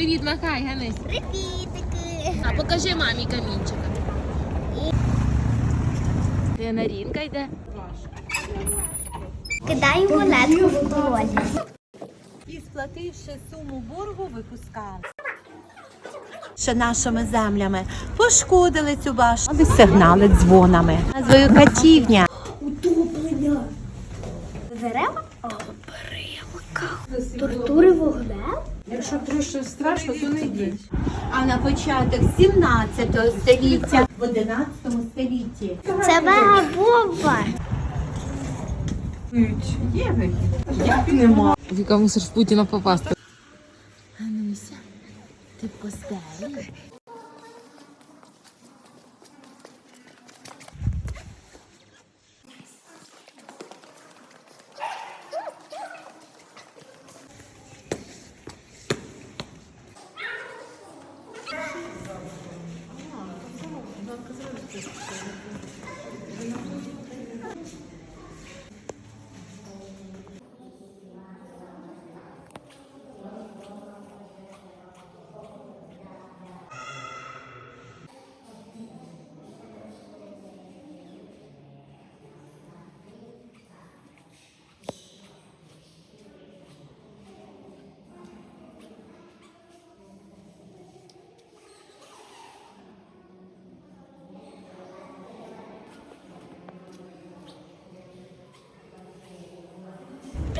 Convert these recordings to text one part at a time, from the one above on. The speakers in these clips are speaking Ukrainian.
Привіт, махай, Ганись. Привітики. А покажи мамі камінчика. Де Нарінка йде? Кидаємо летку в колі. і сплативши суму боргу, випускали. Що нашими землями пошкодили цю башню, але сигнали дзвонами. Назвою катівня. Дерева? Тортури вогнем? Якщо трошки страшно, то не йдіть. А на початок 17 століття, в 11 столітті. Це мега-бомба. Як нема? Віка мусиш в Путіна попасти. Ануся, ти в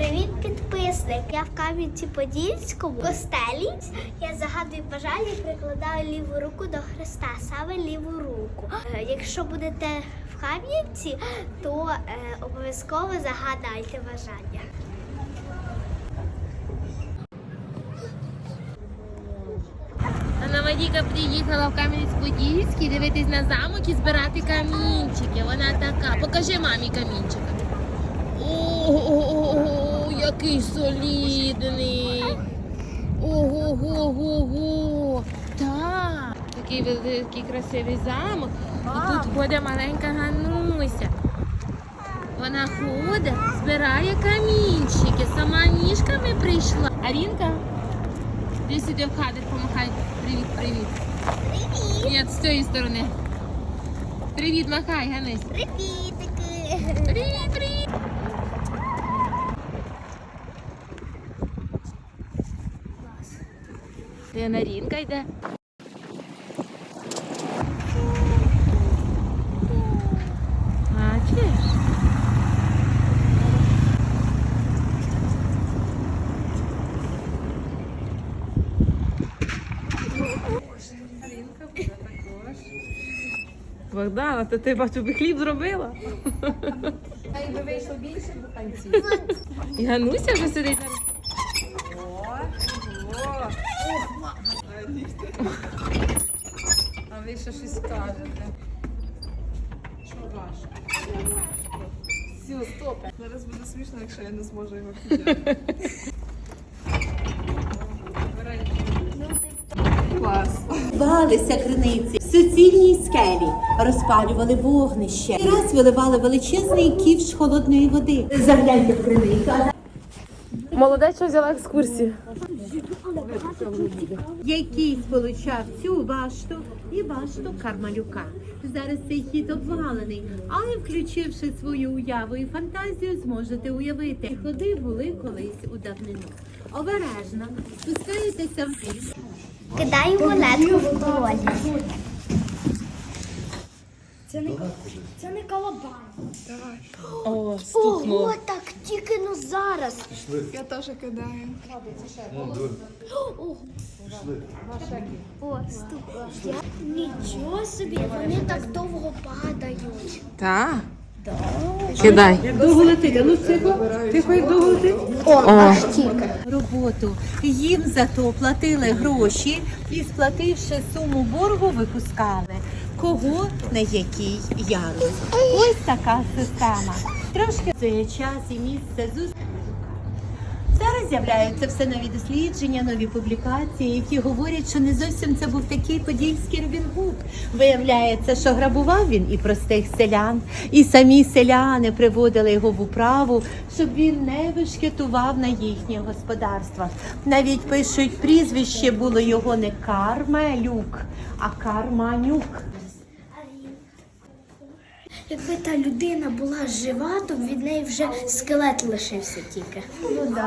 Привіт, підписник. Я в Кам'янці-Подільському костелі. Я загадую бажання і прикладаю ліву руку до Христа, саме ліву руку. Е, Якщо будете в Кам'янці, то е, обов'язково загадайте бажання. Анна Мадіка приїхала в Кам'янець-Подільський дивитись на замок і збирати камінчики. Вона така. Покажи мамі камінчика. Ого, який солідний. Ого-го-го-го. Так. Такий великий красивий замок. І тут ходить маленька Гануся. Вона ходить, збирає камінчики, сама ніжками прийшла. Арінка, ти сюди в хату помахай. Привіт, привіт. Привіт! Ні, з цієї сторони. Привіт, махай, Ганись. Привітики! Привіт, привіт. Де Нарінка йде? Бачиш? Богдана, то ти бачу, би хліб зробила? А Якби вийшло більше до танців. І Гануся вже сидить на А ви ще щось скажете. Що важко? Все, стоп. Зараз буде смішно, якщо я не зможу його підняти. Клас. Звалися криниці в суцільній скелі, розпалювали вогнище. І раз виливали величезний ківш холодної води. Загляньте в криницю. Молодеча взяла екскурсію. Який сполучав цю башту і башту Кармалюка. Зараз цей хід обвалений, але включивши свою уяву і фантазію, зможете уявити. Ходи були колись у давнину. Обережно спускаєтеся вниз. Кидаємо летку в колі. Це не, це не колобан. О, Ого, так тільки ну зараз. Я теж кидаю. Ого. О, стук. Нічого собі, вони так довго падають. Так. Кидай. Довго летите? Ну тихо, тихо, як довго летить. О, аж тільки. Роботу їм зато платили гроші і сплативши суму боргу, випускали. Кого на який ярус. Ось така система. Трошки це час і місце зустрічі. Зараз з'являються все нові дослідження, нові публікації, які говорять, що не зовсім це був такий подільський Робін Гуд. Виявляється, що грабував він і простих селян, і самі селяни приводили його в управу, щоб він не вишкетував на їхніх господарствах. Навіть пишуть, прізвище було його не Кармелюк, а Карманюк. Якби та людина була жива, то від неї вже скелет лишився тільки.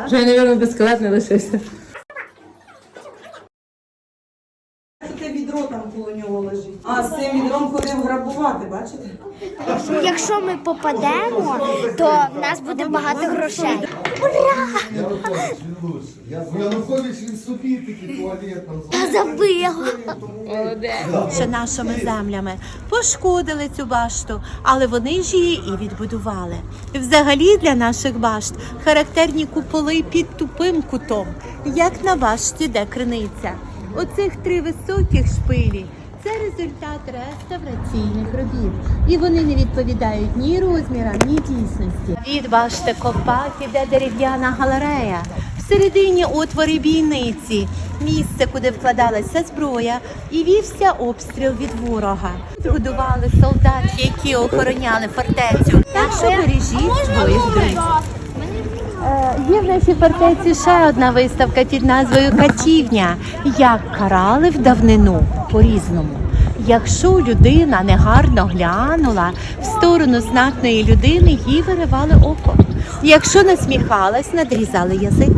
Вже, мабуть, безскелет не лишився. Таке відро там коло нього лежить. А з цим відром ходив грабувати, бачите? Якщо ми попадемо, то в нас буде багато грошей. Я Янукович він собі такий туалет там. Я забила. Що нашими землями пошкодили цю башту, але вони ж її і відбудували. Взагалі для наших башт характерні куполи під тупим кутом, як на башті, де криниця. Оцих три високих шпилі. Це результат реставраційних робіт, і вони не відповідають ні розмірам, ні дійсності. Від башти Копак іде дерев'яна галерея. Всередині отвори бійниці, місце, куди вкладалася зброя, і вівся обстріл від ворога. Годували солдат, які охороняли фортецю. Так що бережіть свої зброї. Е, Є в нашій фортеці ще одна виставка під назвою Катівня. Як карали в давнину по-різному. Якщо людина негарно глянула в сторону знатної людини, їй виривали око. Якщо насміхалась, надрізали язик.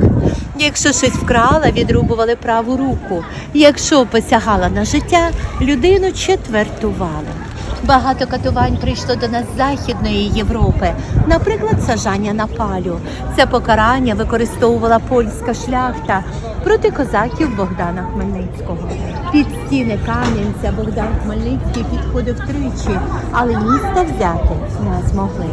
Якщо щось вкрала, відрубували праву руку. Якщо посягала на життя, людину четвертували. Багато катувань прийшло до нас з Західної Європи, наприклад, сажання на палю. Це покарання використовувала польська шляхта проти козаків Богдана Хмельницького. Під стіни Кам'янця Богдан Хмельницький підходив тричі, але міста взяти не змогли.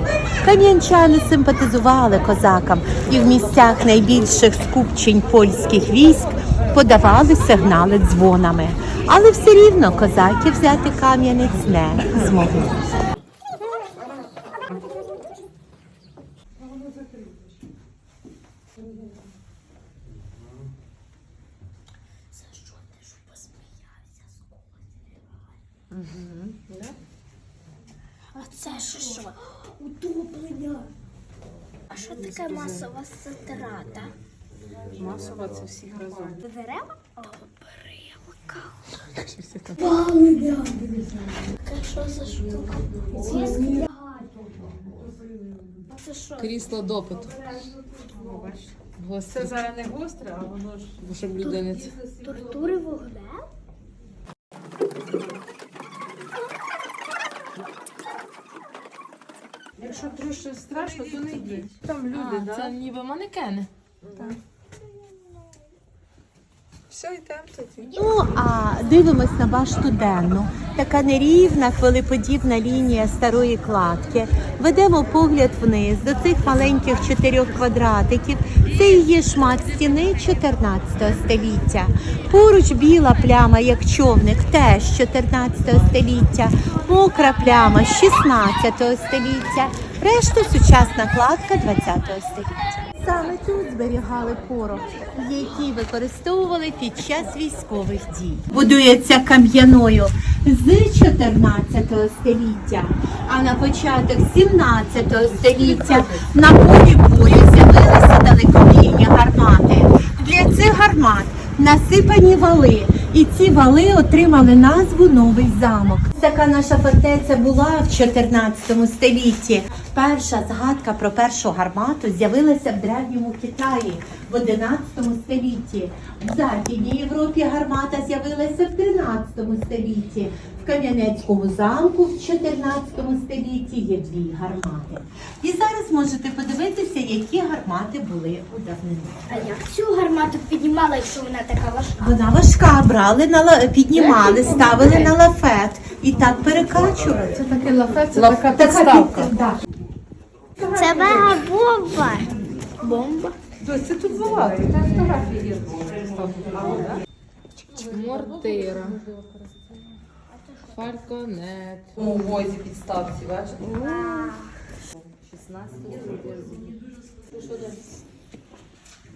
Кам'янчани симпатизували козакам і в місцях найбільших скупчень польських військ подавали сигнали дзвонами. Але все рівно козаки взяти Кам'янець не змогли. А це що? Утоплення. А що таке масова страта? Масово це всіх разом. Дерева? Дерева. Що за штука? Зв'язки. Крісло допиту. Це зараз не гостре, а воно ж Бо щоб людини. Тортури вогнем? Якщо трошки страшно, то не йдіть. Там люди, А, да? це ніби манекени. Все, йдемо тоді. Ну а дивимось на башту денну. Така нерівна, хвилеподібна лінія старої кладки. Ведемо погляд вниз до цих маленьких чотирьох квадратиків. Це і є шмат стіни 14 століття. Поруч біла пляма, як човник, теж 14 століття. Мокра пляма 16 століття. Решта сучасна кладка 20 століття. Саме тут зберігали порох, який використовували під час військових дій. Будується кам'яною з 14 століття, а на початок 17 століття на полі бою з'явилися далекобійні гармати. Для цих гармат насипані вали, і ці вали отримали назву Новий замок. Така наша фортеця була в 14 столітті. Перша згадка про першу гармату з'явилася в древньому Китаї в 11 столітті. В Західній Європі гармата з'явилася в 13 столітті. В Кам'янецькому замку в 14 столітті є дві гармати. І зараз можете подивитися, які гармати були у давнину. А як цю гармату піднімала, якщо вона така важка? Вона важка, брали на ла- піднімали, ставили на лафет і так перекачували. Це таке лафе, це така підставка. Це мега бомба. Бомба. Дось, це тут багато. Там фотографії є. Мортира. Фальконет. У возі підставці, бачите?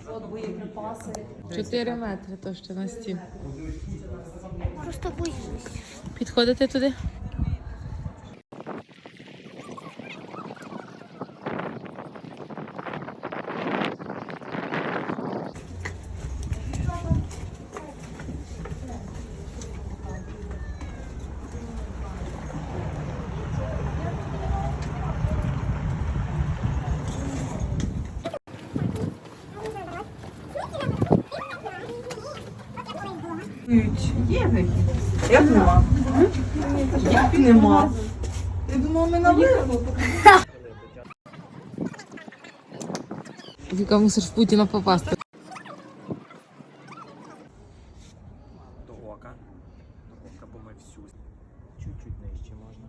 От боєприпаси. 4 метри то ще на стін. Просто боюсь. Підходите туди? Є вихід. Як нема? Як нема? Я думала, ми на виход. Віка мусиш в Путіна попасти. до ока. До ока, бо ми всю чуть-чуть нижче можна.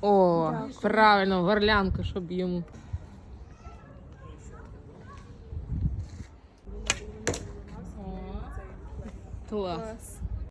О, правильно, горлянку, щоб йому. Клас.